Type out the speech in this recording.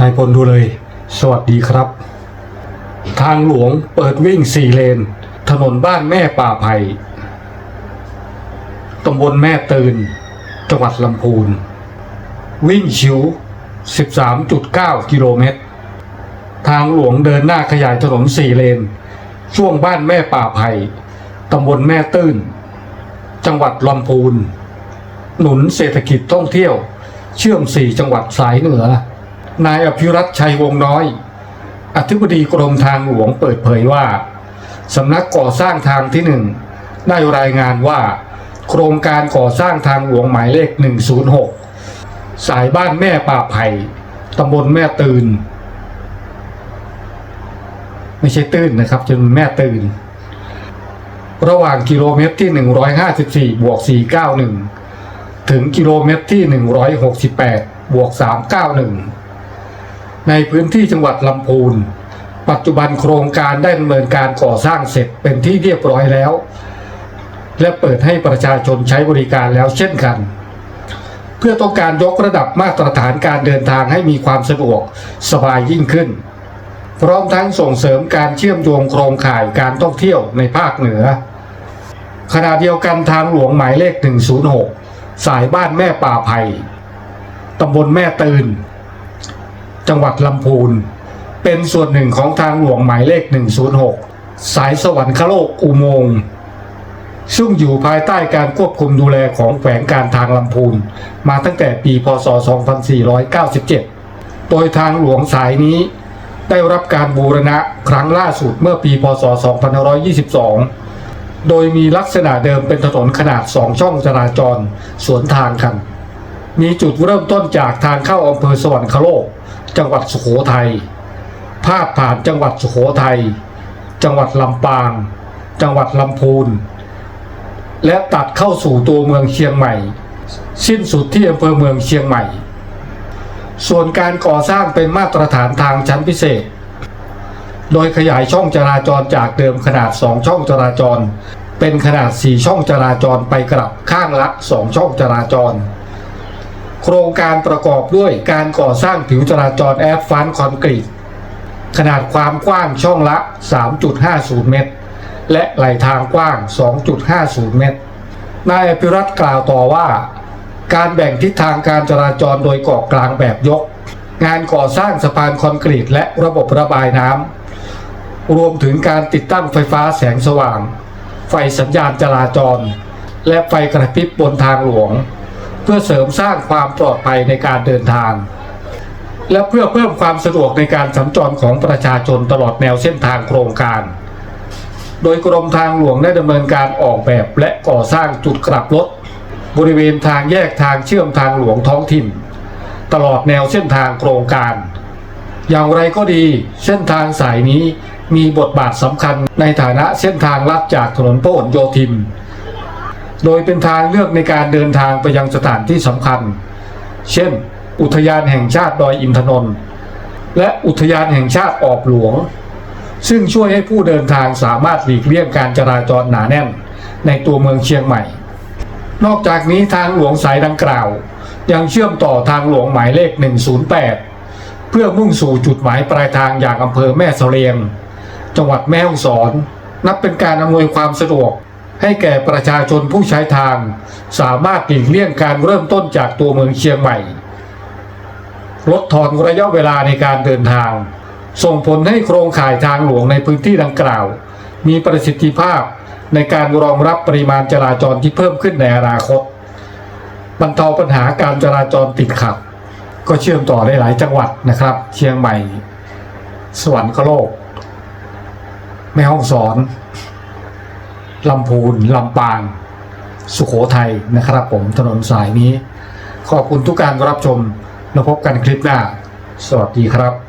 นายพลดูเลย สวัสดีครับ ทางหลวงเปิดวิ่งสี่เลน ถนนบ้านแม่ป่าไผ่ตำบลแม่ตื่น จังหวัดลำพูน วิ่งชิว 13.9 กิโลเมตร ทางหลวงเดินหน้าขยายถนนสี่เลน ช่วงบ้านแม่ป่าไผ่ตำบลแม่ตื้นจังหวัดลำพูน หนุนเศรษฐกิจท่องเที่ยว เชื่อมสี่จังหวัดสายเหนือ นายอภิรัตชัยวงศ์น้อย อธิบดีกรมทางหลวงเปิดเผยว่าสำนักก่อสร้างทางที่หนึ่งได้รายงานว่า โครงการก่อสร้างทางหลวงหมายเลข 106 สายบ้านแม่ป่าไผ่ตำบลแม่ตื่น ไม่ใช่ตื้นนะครับจนแม่ตื่น ระหว่างกิโลเมตรที่ 154 บวก 491 ถึงกิโลเมตรที่ 168 บวก 391 ในพื้นที่จังหวัดลำพูน ปัจจุบันโครงการได้ดำเนินการก่อสร้างเสร็จเป็นที่เรียบร้อยแล้ว และเปิดให้ประชาชนใช้บริการแล้วเช่นกัน เพื่อต้องการยกระดับมาตรฐานการเดินทางให้มีความสะดวกสบายยิ่งขึ้น พร้อมทั้งส่งเสริมการเชื่อมโยงโครงข่ายการท่องเที่ยวในภาคเหนือขณะเดียวกันทางหลวงหมายเลข 106 สายบ้านแม่ป่าไผ่ตำบลแม่ตื่น จังหวัดลำพูน เป็นส่วนหนึ่งของทางหลวงหมายเลข 106 สายสวรรคโลกอุโมงค์ซึ่งอยู่ภายใต้การควบคุมดูแลของแขวงการทางลำพูน มาตั้งแต่ปีพศ 2497 โดยทางหลวงสายนี้ได้รับการบูรณะครั้งล่าสุดเมื่อปีพศ 2522 โดยมีลักษณะเดิมเป็นถนนขนาด 2 ช่องจราจร สวนทางกัน มีจุดเริ่มต้นจากทางเข้าอำเภอสวรรคโลก จังหวัดสุโขทัยพาดผ่านจังหวัดสุโขทัย จังหวัดลำปาง จังหวัดลำพูน และตัดเข้าสู่ตัวเมืองเชียงใหม่ สิ้นสุดที่อำเภอเมืองเชียงใหม่ ส่วนการก่อสร้างเป็นมาตรฐานทางชั้นพิเศษ โดยขยายช่องจราจรจากเดิมขนาด 2 ช่องจราจร เป็นขนาด 4 ช่องจราจรไปกลับข้างละ 2 ช่องจราจร โครงการประกอบด้วยการก่อสร้างผิวจราจรแอสฟันคอนกรีตขนาดความกว้างช่องละ 3.50 เมตร และไหลทางกว้าง 2.50 เมตร นายอภิรัตกล่าวต่อว่า การแบ่งทิศทางการจราจรโดยเกาะกลางแบบยก งานก่อสร้างสะพานคอนกรีตและระบบระบายน้ำรวมถึงการติดตั้งไฟฟ้าแสงสว่าง ไฟสัญญาณจราจร และไฟกระพริบบนทางหลวง พื่อเสริมสร้างความปลอดภัยในการเดินทาง และเพื่อเพิ่มความสะดวกในการสัญจรของประชาชนตลอดแนวเส้นทางโครงการ โดยกรมทางหลวงได้ดำเนินการออกแบบและก่อสร้างจุดกลับรถ บริเวณทางแยกทางเชื่อมทางหลวงท้องถิ่น ตลอดแนวเส้นทางโครงการ อย่างไรก็ดีเส้นทางสายนี้มีบทบาทสำคัญในฐานะเส้นทางลัดจากถนนพหลโยธิน โดยเป็นทางเลือกในการเดินทางไปยังสถานที่สำคัญ เช่น อุทยานแห่งชาติดอยอินทนนท์และอุทยานแห่งชาติออบหลวง ซึ่งช่วยให้ผู้เดินทางสามารถหลีกเลี่ยงการจราจรหนาแน่น ในตัวเมืองเชียงใหม่ นอกจากนี้ทางหลวงสายดังกล่าว ยังเชื่อมต่อทางหลวงหมายเลข 108 เพื่อมุ่งสู่จุดหมายปลายทางอย่างอำเภอแม่เสลียง จังหวัดแม่ฮ่องสอน นับเป็นการอำนวยความสะดวก ให้แก่ประชาชนผู้ใช้ทาง สามารถหลีกเลี่ยงการเริ่มต้นจากตัวเมืองเชียงใหม่ ลดทอนระยะเวลาในการเดินทาง ส่งผลให้โครงข่ายทางหลวงในพื้นที่ดังกล่าว มีประสิทธิภาพในการรองรับปริมาณจราจรที่เพิ่มขึ้นในอนาคตบรรเทาปัญหาการจราจรติดขัด ก็เชื่อมต่อได้หลายจังหวัดนะครับ เชียงใหม่ สวรรคโลก แม่ฮ่องสอน ลำพูนลำปาง สุโขทัยนะครับผมถนนสายนี้ ขอบคุณทุกการรับชมแล้วพบกันคลิปหน้า สวัสดีครับ